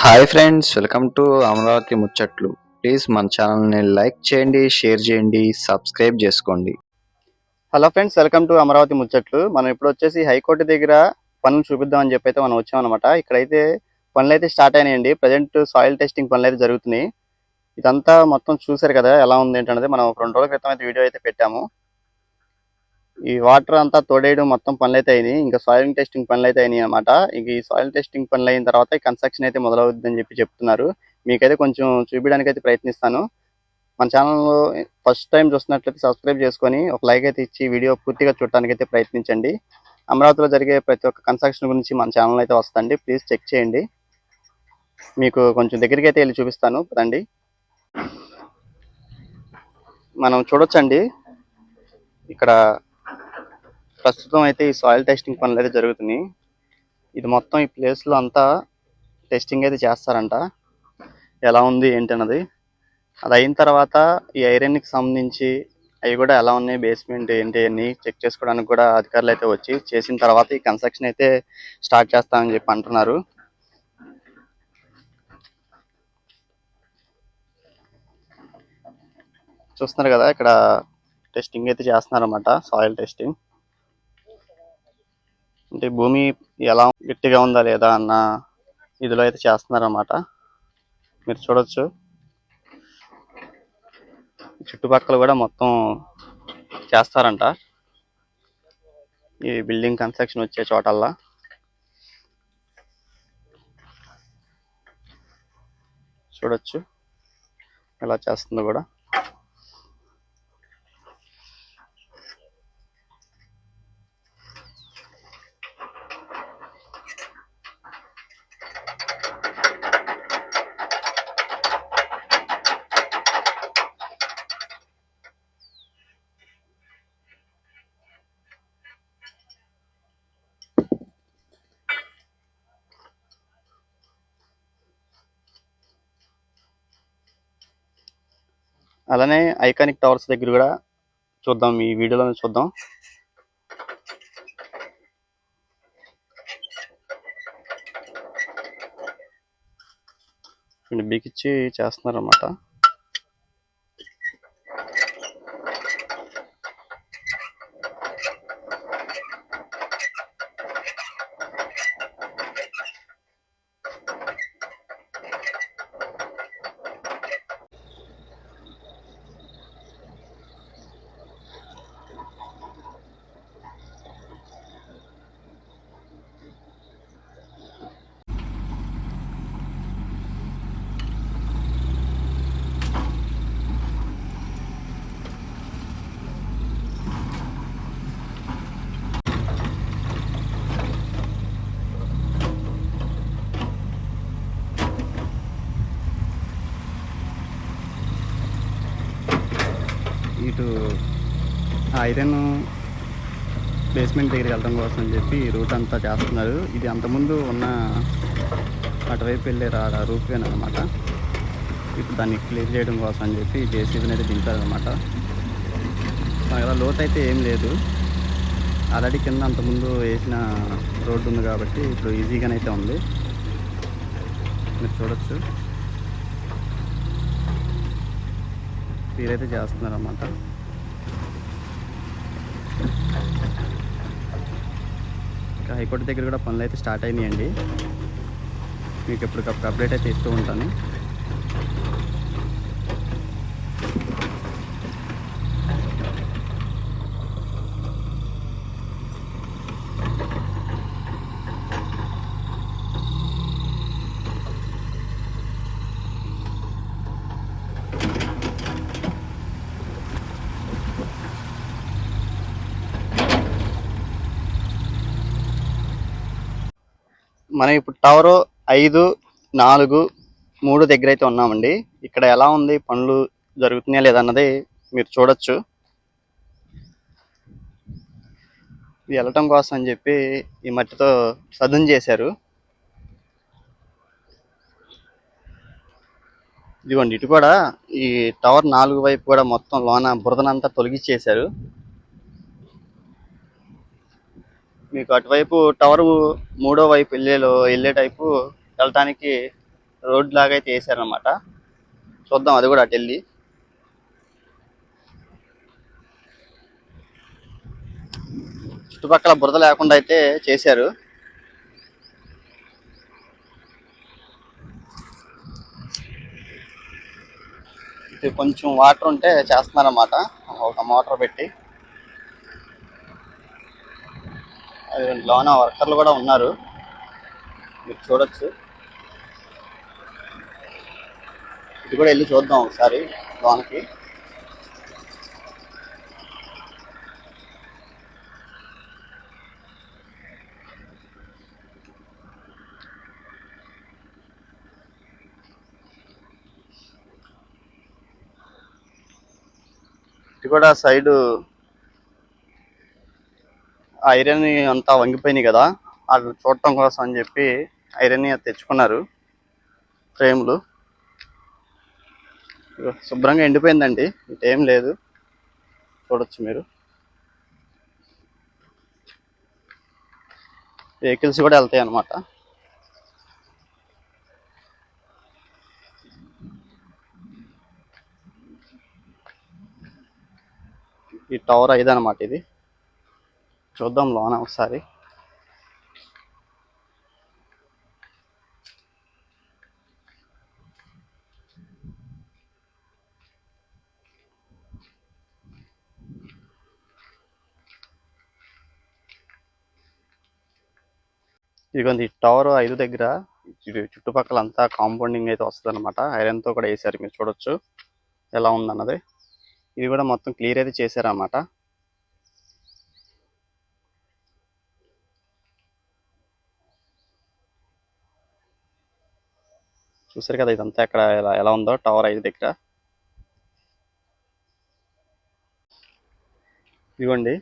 Hi friends welcome to Amaravati ముచ్చట్లు. Please మన ఛానల్ని లైక్ చేయండి షేర్ చేయండి సబ్స్క్రైబ్ చేసుకోండి. Hello friends welcome to Amaravati ముచ్చట్లు. మనం ఇప్పుడు వచ్చేసి హైకోర్టు దగ్గర పనులు చూపిద్దామని చెప్పి అయితే మనం వచ్చామన్నమాట. ఇక్కడైతే పనులు అయితే స్టార్ట్ అయినాయండి. ప్రజెంట్ సాయిల్ టెస్టింగ్ పనులు అయితే జరుగుతున్నాయి. ఇదంతా మొత్తం చూసారు కదా ఎలా ఉంది ఏంటనేది మనం ఒక రెండు రోజుల క్రితం అయితే వీడియో అయితే పెట్టాము. ఈ వాటర్ అంతా తోడేయడం మొత్తం పనులు అయితే అయినాయి. ఇంకా సాయిల్ టెస్టింగ్ పనులు అయితే అయినాయి అనమాట ఇంక ఈ సాయిల్ టెస్టింగ్ పనులు అయిన తర్వాత కన్స్ట్రక్షన్ అయితే మొదలవుతుందని చెప్పి చెప్తున్నారు. మీకైతే కొంచెం చూపించడానికి అయితే ప్రయత్నిస్తాను. మన ఛానల్లో ఫస్ట్ టైం చూస్తున్నట్లయితే సబ్స్క్రైబ్ చేసుకొని ఒక లైక్ అయితే ఇచ్చి వీడియో పూర్తిగా చూడటానికి అయితే ప్రయత్నించండి. అమరావతిలో జరిగే ప్రతి ఒక్క కన్స్ట్రక్షన్ గురించి మన ఛానల్ అయితే వస్తుంది ప్లీజ్ చెక్ చేయండి. మీకు కొంచెం దగ్గరికి అయితే వెళ్ళి చూపిస్తాను. రండి. మనం చూడొచ్చండి. ఇక్కడ ప్రస్తుతం అయితే ఈ సాయిల్ టెస్టింగ్ పనులు అయితే జరుగుతున్నాయి. ఇది మొత్తం ఈ ప్లేస్లో అంతా టెస్టింగ్ అయితే చేస్తారంట. ఎలా ఉంది ఏంటి అన్నది. అది అయిన తర్వాత ఈ ఐరన్కి సంబంధించి అవి కూడా ఎలా ఉన్నాయి బేస్మెంట్ ఏంటి అన్ని చెక్ చేసుకోవడానికి కూడా అధికారులు అయితే వచ్చి చేసిన తర్వాత ఈ కన్స్ట్రక్షన్ అయితే స్టార్ట్ చేస్తామని చెప్పి అంటున్నారు. చూస్తున్నారు కదా ఇక్కడ టెస్టింగ్ అయితే చేస్తున్నారు అన్నమాట సాయిల్ టెస్టింగ్ అంటే భూమి ఎలా గట్టిగా ఉందా లేదా అన్న ఇదిలో అయితే చేస్తున్నారన్నమాట. మీరు చూడొచ్చు. చుట్టుపక్కల కూడా మొత్తం చేస్తారంట. ఈ బిల్డింగ్ కన్స్ట్రక్షన్ వచ్చే చోటల్లా. చూడొచ్చు. ఎలా చేస్తుందో కూడా. అలానే ఐకానిక్ టవర్స్ దగ్గర కూడా చూద్దాం ఈ వీడియోలో చూద్దాం. బిగిచ్చి చేస్తున్నారన్నమాట. ఇటు ఐరన్ బేస్మెంట్ దగ్గరికి వెళ్ళడం కోసం అని చెప్పి రూట్ అంతా చేస్తున్నారు. ఇది అంతకుముందు ఉన్న అటువైపు వెళ్ళే రా రూట్ వేన్ అనమాట ఇప్పుడు దాన్ని క్లియర్ చేయడం కోసం అని చెప్పి జేసీబీని అయితే దింపారనమాట లోతు అయితే ఏం లేదు. ఆల్రెడీ కింద అంతకుముందు వేసిన రోడ్డు ఉంది కాబట్టి ఇప్పుడు ఈజీగానైతే ఉంది. మీరు చూడొచ్చు. వీరైతే చేస్తున్నారన్నమాట. ఇంకా హైకోర్టు దగ్గర కూడా పనులు అయితే స్టార్ట్ అయినాయండి. మీకు ఎప్పటికప్పుడు అప్డేట్ అయితే ఇస్తూ ఉంటాను. మనం ఇప్పుడు టవర్ ఐదు నాలుగు మూడు దగ్గర అయితే ఉన్నామండి. ఇక్కడ ఎలా ఉంది? పనులు జరుగుతున్నాయా లేదన్నది మీరు చూడొచ్చు. వెళ్ళటం కోసం అని చెప్పి ఈ మట్టితో సదును చేశారు. ఇదిగోండి ఇటు కూడా ఈ టవర్ నాలుగు వైపు కూడా మొత్తం లోన బురదనంతా తొలగించేశారు మీకు అటువైపు టవర్ మూడో వైపు వెళ్ళేలో వెళ్ళే టైపు వెళ్ళటానికి రోడ్ లాగా అయితే వేసారనమాట చూద్దాం అది కూడా అటు వెళ్ళి. చుట్టుపక్కల బురద లేకుండా అయితే చేశారు. కొంచెం వాటర్ ఉంటే చేస్తున్నారన్నమాట. ఒక మోటార్ పెట్టి అది లోన వర్కర్లు కూడా ఉన్నారు. మీరు చూడొచ్చు. ఇది కూడా వెళ్ళి చూద్దాం ఒకసారి లోనకి. ఇది కూడా సైడు ఐరన్ అంతా వంగిపోయినాయి కదా అది చూడటం కోసం అని చెప్పి ఐరన్ తెచ్చుకున్నారు ఫ్రేమ్లు. శుభ్రంగా ఎండిపోయిందండి ఇటేం లేదు. చూడొచ్చు మీరు. వెహికల్స్ కూడా వెళ్తాయి అన్నమాట. ఈ టవర్ ఐదు అనమాట ఇది. చూద్దాం లోన ఒకసారి. ఇదిగోండి ఈ టవర్ ఐదు దగ్గర చుట్టుపక్కల అంతా కాంపౌండింగ్ అయితే వస్తుంది అనమాట ఐరన్తో కూడా వేసారు మీరు చూడొచ్చు. ఎలా ఉందన్నది. ఇది కూడా మొత్తం క్లియర్ అయితే చేశారన్నమాట. చూసారు కదా ఇదంతా ఎక్కడ ఎలా ఎలా ఉందో? టవర్ ఐదు దగ్గర. ఇదిగోండి.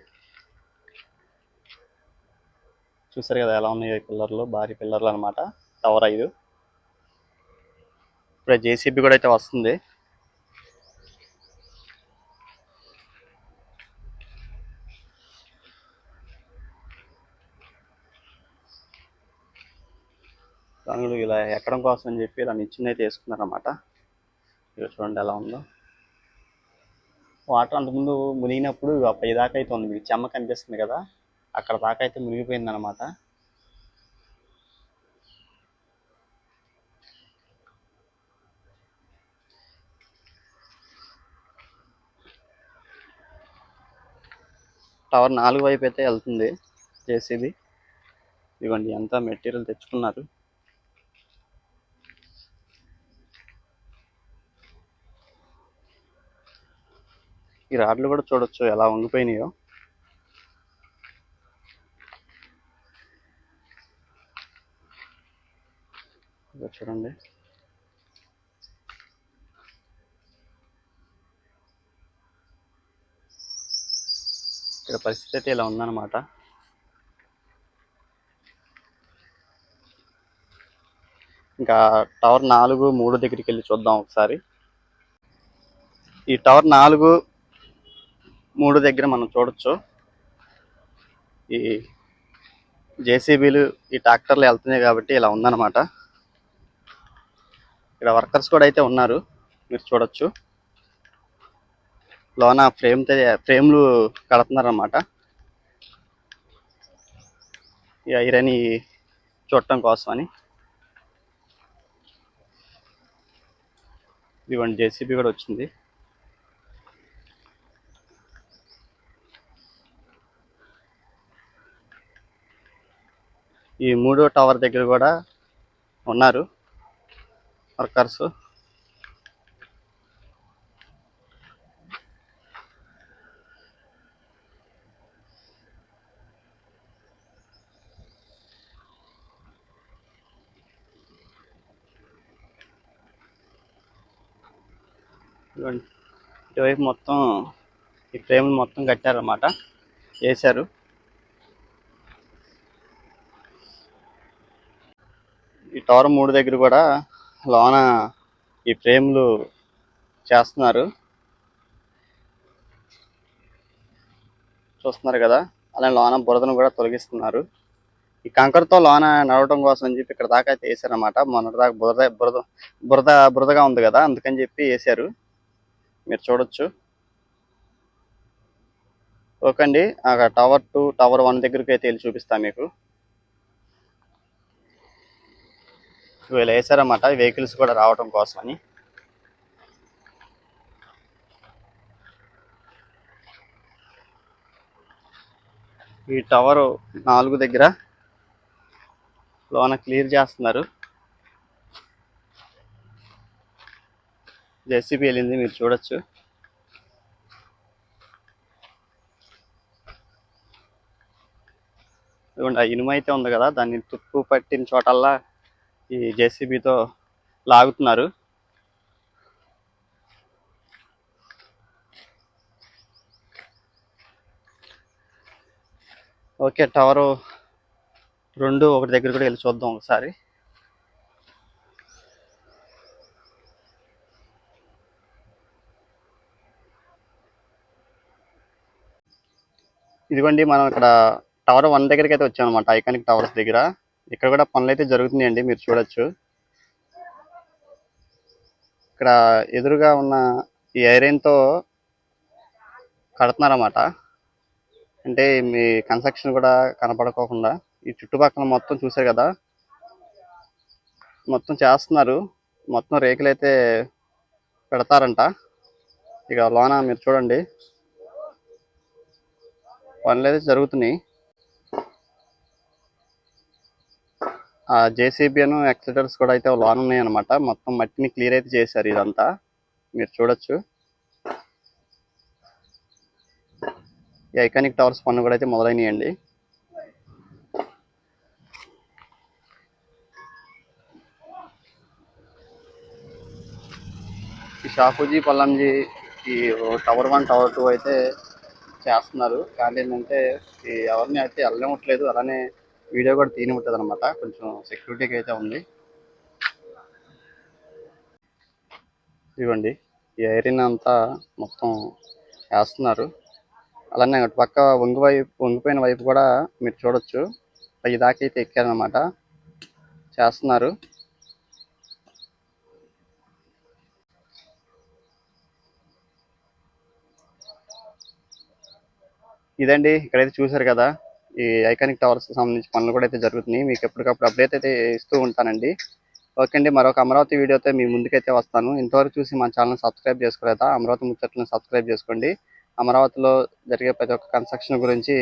చూసారు కదా ఎలా ఉన్నాయి పిల్లర్లు భారీ పిల్లర్లు అనమాట టవర్ ఐదు. ఇప్పుడు జేసీబీ కూడా అయితే వస్తుంది. రంగులు ఇలా ఎక్కడం కోసం అని చెప్పి ఇలా నిచ్చిన అయితే వేసుకున్నారన్నమాట. ఇక్కడ చూడండి ఎలా ఉందో. వాటర్ అంతకుముందు మునిగినప్పుడు పై దాకా అయితే ఉంది. మీకు చెమ్మ కనిపిస్తుంది కదా అక్కడ దాకా అయితే మునిగిపోయింది అనమాట టవర్ నాలుగు వైపు అయితే వెళ్తుంది జేసీబీ ఇదిగోండి ఎంత మెటీరియల్ తెచ్చుకున్నారు. ఈ రాడ్లు కూడా చూడొచ్చు ఎలా వంగిపోయినాయో చూడండి. ఇక్కడ పరిస్థితి అయితే ఇలా ఉందన్నమాట. ఇంకా టవర్ నాలుగు మూడు దగ్గరికి వెళ్ళి చూద్దాం ఒకసారి. ఈ టవర్ నాలుగు మూడు దగ్గర మనం చూడొచ్చు. ఈ జేసీబీలు ఈ ట్రాక్టర్లు వెళ్తున్నాయి కాబట్టి ఇలా ఉందన్నమాట. ఇక్కడ వర్కర్స్ కూడా అయితే ఉన్నారు మీరు చూడొచ్చు. లోన ఫ్రేమ్ ఫ్రేమ్లు కడుతున్నారన్నమాట. ఈ ఐరన్ చూడటం కోసం అని ఇదిగోండి జేసీబీ కూడా వచ్చింది. ఈ మూడో టవర్ దగ్గర కూడా ఉన్నారు వర్కర్స్. ఇటువైపు మొత్తం ఈ ఫ్రేమ్ మొత్తం కట్టారన్నమాట. వేశారు. టవర్ మూడు దగ్గర కూడా లోన ఈ ఫ్రేమ్లు చేస్తున్నారు. చూస్తున్నారు కదా? అలా లోన బురదను కూడా తొలగిస్తున్నారు. ఈ కంకరతో లోన నడవడం కోసం అని చెప్పి ఇక్కడ దాకా అయితే వేసారనమాట మొన్నటి దాకా బురద బురద బురద బురదగా ఉంది కదా? అందుకని చెప్పి వేసారు మీరు చూడొచ్చు. ఓకే అండి. అక్కడ టవర్ టూ టవర్ వన్ దగ్గరికి అయితే వెళ్ళి చూపిస్తాను మీకు. వీళ్ళు వేసారన్నమాట వెహికల్స్ కూడా రావడం కోసమని. ఈ టవర్ నాలుగు దగ్గర లోన క్లియర్ చేస్తున్నారు. జెసిబి వెళ్ళింది మీరు చూడొచ్చు. ఇదిగోండి ఆ ఇనుము అయితే ఉంది కదా దాన్ని తుప్పు పట్టిన చోటల్లా ఈ జేసీబీతో లాగుతున్నారు. ఓకే టవరు రెండు ఒకటి దగ్గర కూడా వెళ్ళి చూద్దాం ఒకసారి. ఇదిగోండి మనం ఇక్కడ టవర్ వన్ దగ్గరికి అయితే వచ్చాం అనమాట ఐకానిక్ టవర్స్ దగ్గర. ఇక్కడ కూడా పనులు అయితే జరుగుతున్నాయండి మీరు చూడొచ్చు. ఇక్కడ ఎదురుగా ఉన్న ఈ ఐరన్తో కడుతున్నారన్నమాట. అంటే మీ కన్స్ట్రక్షన్ కూడా కనపడకోకుండా ఈ చుట్టుపక్కల మొత్తం చూసారు కదా? మొత్తం చేస్తున్నారు. మొత్తం రేకులు అయితే పెడతారంట. ఇక లోన మీరు చూడండి. పనులు అయితే జరుగుతున్నాయి. జేసీబీను ఎక్సెటర్స్ కూడా అయితే లోన్ ఉన్నాయన్నమాట. మొత్తం మట్టిని క్లియర్ అయితే చేశారు ఇదంతా. మీరు చూడొచ్చు. ఈ ఐకానిక్ టవర్స్ పన్ను కూడా అయితే మొదలైనయండి. ఈ షాపూజీ పల్లంజీ ఈ టవర్ వన్ టవర్ టూ అయితే చేస్తున్నారు. కానీ ఏంటంటే ఈ ఎవరిని అయితే వెళ్ళనివ్వట్లేదు అలానే వీడియో కూడా తీయనివ్వట్లేదు అనమాట కొంచెం సెక్యూరిటీకి అయితే ఉంది. ఇవ్వండి. ఈ ఐరన్ అంతా మొత్తం వేస్తున్నారు. అలానే అటు పక్క వంగి వైపు వంగిపోయిన వైపు కూడా మీరు చూడొచ్చు. పై దాకా అయితే ఎక్కారనమాట చేస్తున్నారు. ఇదండి ఇక్కడైతే చూశారు కదా. ఈ ఐకానిక్ టవర్స్ సంబంధించి పనులు కూడా అయితే జరుగుతున్నాయి. మీకు ఎప్పటికప్పుడు అప్డేట్ అయితే ఇస్తూ ఉంటానండి. ఓకే అండి మరొక అమరావతి వీడియోతో మీ ముందుకైతే వస్తాను. ఇంతవరకు చూసి మా ఛానల్ సబ్స్క్రైబ్ చేసుకోలేదా? అమరావతి ముచ్చట్లను సబ్స్క్రైబ్ చేసుకోండి. అమరావతిలో జరిగే ప్రతి ఒక్క కన్స్ట్రక్షన్ గురించి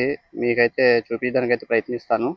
మీకైతే చూపించడానికి అయితే ప్రయత్నిస్తాను.